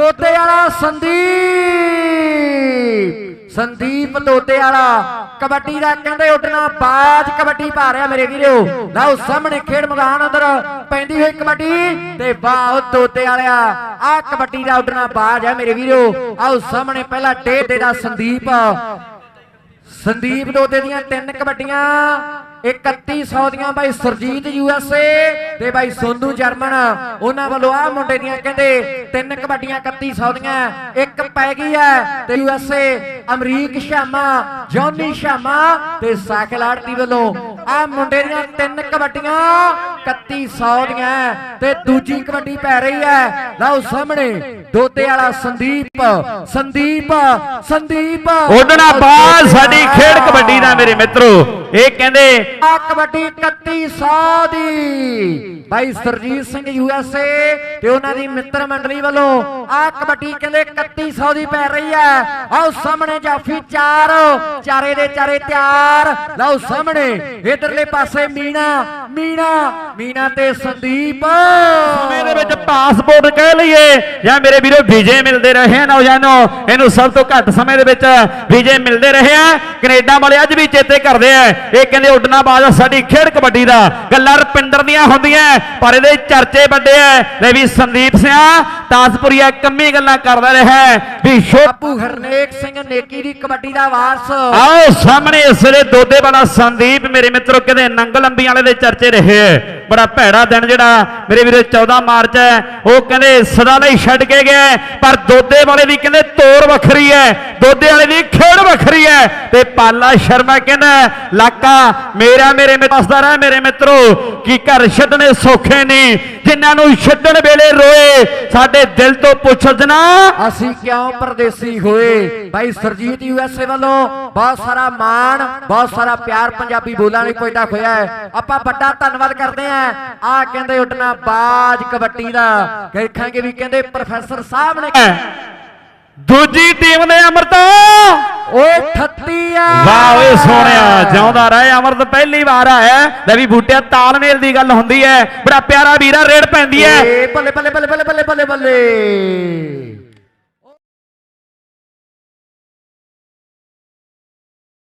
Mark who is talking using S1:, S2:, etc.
S1: ਦੋਤੇ ਵਾਲਾ ਸੰਦੀਪ। ਸੰਦੀਪ ਦੋਤੇ ਵਾਲਾ। ਕਬੱਡੀ ਦਾ ਕਹਿੰਦੇ ਉੱਡਣਾ ਬਾਜ ਕਬੱਡੀ ਪਾ ਰਿਹਾ ਮੇਰੇ ਵੀਰੋ। ਲਓ ਸਾਹਮਣੇ ਖੇਡ ਮੈਦਾਨ ਅੰਦਰ ਪੈਂਦੀ ਹੋਈ ਕਬੱਡੀ ਤੇ ਵਾਹ ਦੋਤੇ ਵਾਲਿਆ। ਆ ਕਬੱਡੀ ਦਾ ਉੱਡਣਾ ਬਾਜ ਹੈ ਮੇਰੇ ਵੀਰੋ। ਆਓ ਸਾਹਮਣੇ ਪਹਿਲਾ ਟੇਟੇ ਦਾ ਸੰਦੀਪ। ਸੰਦੀਪ ਦੋਦੇ ਦੀਆਂ ਤਿੰਨ ਕਬੱਡੀਆਂ 3100 ਦੀਆਂ ਬਾਈ ਸਰਜੀਤ ਯੂਐਸਏ ਤੇ ਬਾਈ ਸੋਨੂ ਜਰਮਨ। ਉਹਨਾਂ ਵੱਲੋਂ ਆ ਮੁੰਡੇ ਦੀਆਂ ਕਹਿੰਦੇ ਤਿੰਨ ਕਬੱਡੀਆਂ 3100 ਦੀਆਂ, ਇੱਕ ਪੈ ਗਈ ਹੈ ਤੇ ਯੂਐਸਏ ਅਮਰੀਕ ਸ਼ਾਮਾ, ਜੌਨੀ ਸ਼ਾਮਾ ਤੇ ਸਾਕਲ ਵੱਲੋਂ ਆ ਮੁੰਡੇ ਦੀਆਂ ਤਿੰਨ ਕਬੱਡੀਆਂ 3100 ਦੀਆਂ ਤੇ ਦੂਜੀ ਕਬੱਡੀ ਪੈ ਰਹੀ ਹੈ। ਲਓ ਸਾਹਮਣੇ ਦੋਤੇ ਵਾਲਾ ਸੰਦੀਪ ਸੰਦੀਪ ਸੰਦੀਪ।
S2: ਉੱਡਣਾ ਬਾਜ਼ ਸਾਡੀ ਖੇਡ ਕਬੱਡੀ ਦਾ ਮੇਰੇ ਮਿੱਤਰੋ। ਇਹ ਕਹਿੰਦੇ
S1: ਆ ਕਬੱਡੀ 3100 ਦੀ। ਭਾਈ ਸਰਜੀਤ ਸਿੰਘ ਯੂਐਸਏ ਤੇ ਉਹਨਾਂ ਦੀ ਮਿੱਤਰ ਮੰਡਲੀ ਵੱਲੋਂ ਆ ਕਬੱਡੀ ਕਹਿੰਦੇ 3100 ਦੀ ਪੈ ਰਹੀ ਹੈ। ਆਓ ਸਾਹਮਣੇ ਜਾਫੀ ਚਾਰ ਚਾਰੇ ਦੇ ਚਾਰੇ ਤਿਆਰ। ਲਓ ਸਾਹਮਣੇ ਇਧਰਲੇ ਪਾਸੇ ਮੀਨਾ ਮੀਨਾ ਮੀਨਾ ਤੇ ਸੰਦੀਪ।
S2: ਸਮੇਂ ਦੇ ਵਿੱਚ ਪਾਸਪੋਰਟ ਕਹਿ ਲਈਏ ਜਾਂ ਮੇਰੇ ਵੀਰੋ ਵੀਜ਼ੇ ਮਿਲਦੇ ਰਹੇ ਆ ਨੌਜਵਾਨੋ ਇਹਨੂੰ ਸਭ ਤੋਂ ਘੱਟ ਸਮੇਂ ਦੇ ਵਿੱਚ ਵੀਜ਼ੇ ਮਿਲਦੇ ਰਹੇ ਆ। ਕੈਨੇਡਾ ਵਾਲੇ ਅੱਜ ਵੀ ਚੇਤੇ ਕਰਦੇ ਆ ਇਹ ਕਹਿੰਦੇ ਉੱਡਣਾ ਬਾਜ਼ ਸਾਡੀ ਖੇਡ ਕਬੱਡੀ ਦਾ। ਗੱਲਾਂ ਰਪਿੰਦਰ ਦੀਆਂ ਹੁੰਦੀਆਂ ਪਰ ਇਹਦੇ ਚਰਚੇ ਵੱਡੇ ਆ। ਲੈ ਵੀ ਸੰਦੀਪ ਸਿਆ ਤਾਜਪੁਰੀਆ ਕੰਮੀ ਗੱਲਾਂ ਕਰਦਾ ਰਿਹਾ ਵੀ ਸ਼ੋ
S1: ਬਾਪੂ ਹਰਨੇਕ ਸਿੰਘ ਨੇਕੀ ਦੀ ਕਬੱਡੀ ਦਾ ਵਾਰਸ।
S2: ਆਓ ਸਾਹਮਣੇ ਇਸ ਵੇਲੇ ਦੋਦੇ ਵਾਲਾ ਸੰਦੀਪ ਮੇਰੇ ਮਿੱਤਰੋ ਕਹਿੰਦੇ ਨੰਗ ਲੰਬੀ ਵਾਲੇ ਦੇ ਚਰਚੇ ਰਹੇ। ਬੜਾ ਭੈੜਾ ਦਿਨ ਜਿਹੜਾ ਮੇਰੇ ਵੀਰੇ 14 ਮਾਰਚ ਹੈ ਉਹ ਕਹਿੰਦੇ ਸਦਾ ਲਈ ਛੱਡ ਕੇ ਗਿਆ ਹੈ। ਪਰ ਦੋਦੇ ਵਾਲੇ ਦੀ ਕਹਿੰਦੇ ਤੋਰ ਵੱਖਰੀ ਹੈ ਦੋਦੇ ਵਾਲੇ ਦੀ ਵੱਖਰੀ ਹੈ ਤੇ ਪਾਲਾ ਸ਼ਰਮਾ ਕਹਿੰਦਾ ਲਾਕਾ ਮੇਰਾ ਮੇਰੇ ਮਿੱਤਰ ਦੱਸਦਾ ਰਹਿ ਮੇਰੇ ਮਿੱਤਰੋ ਕੀ ਘਰ ਛੱਡਣੇ ਸੌਖੇ ਨਹੀਂ। ਜਿਨ੍ਹਾਂ ਨੂੰ ਛੱਡਣ ਵੇਲੇ ਰੋਏ ਸਾਡੇ ਦਿਲ ਤੋਂ ਪੁੱਛ ਜਨਾ।
S1: ਅਸੀਂ ਕਿਉਂ ਪਰਦੇਸੀ ਹੋਏ? ਭਾਈ ਸਰਜੀਤ ਯੂਐਸਏ ਵੱਲੋਂ ਬਹੁਤ ਸਾਰਾ ਮਾਣ ਬਹੁਤ ਸਾਰਾ ਪਿਆਰ ਪੰਜਾਬੀ ਬੋਲਾਂ ਲਈ ਪੈਦਾ ਹੋਇਆ ਹੈ। ਆਪਾਂ ਵੱਡਾ ਧੰਨਵਾਦ ਕਰਦੇ ਆਂ ਆ ਕਹਿੰਦੇ ਉੱਡਣਾ ਬਾਜ ਕਬੱਡੀ ਦਾ। ਦੇਖਾਂਗੇ ਵੀ ਕਹਿੰਦੇ ਪ੍ਰੋਫੈਸਰ ਸਾਹਿਬ ਨੇ
S2: ਦੂਜੀ ਟੀਮ ਨੇ ਅਮਰਤਾ
S1: ਓਏ 38 ਆ
S2: ਵਾਹ ਓਏ ਸੋਹਣਿਆ ਜਿਉਂਦਾ ਰਹਿ ਅਮਰਤ ਪਹਿਲੀ ਵਾਰ ਆਇਆ ਲੈ ਵੀ ਬੂਟਿਆ ਤਾਲਮੇਲ ਦੀ ਗੱਲ ਹੁੰਦੀ ਹੈ। ਬੜਾ ਪਿਆਰਾ ਵੀਰਾ ਰੇਡ ਪੈਂਦੀ ਹੈ।
S1: ਬੱਲੇ ਬੱਲੇ ਬੱਲੇ ਬੱਲੇ ਬੱਲੇ ਬੱਲੇ।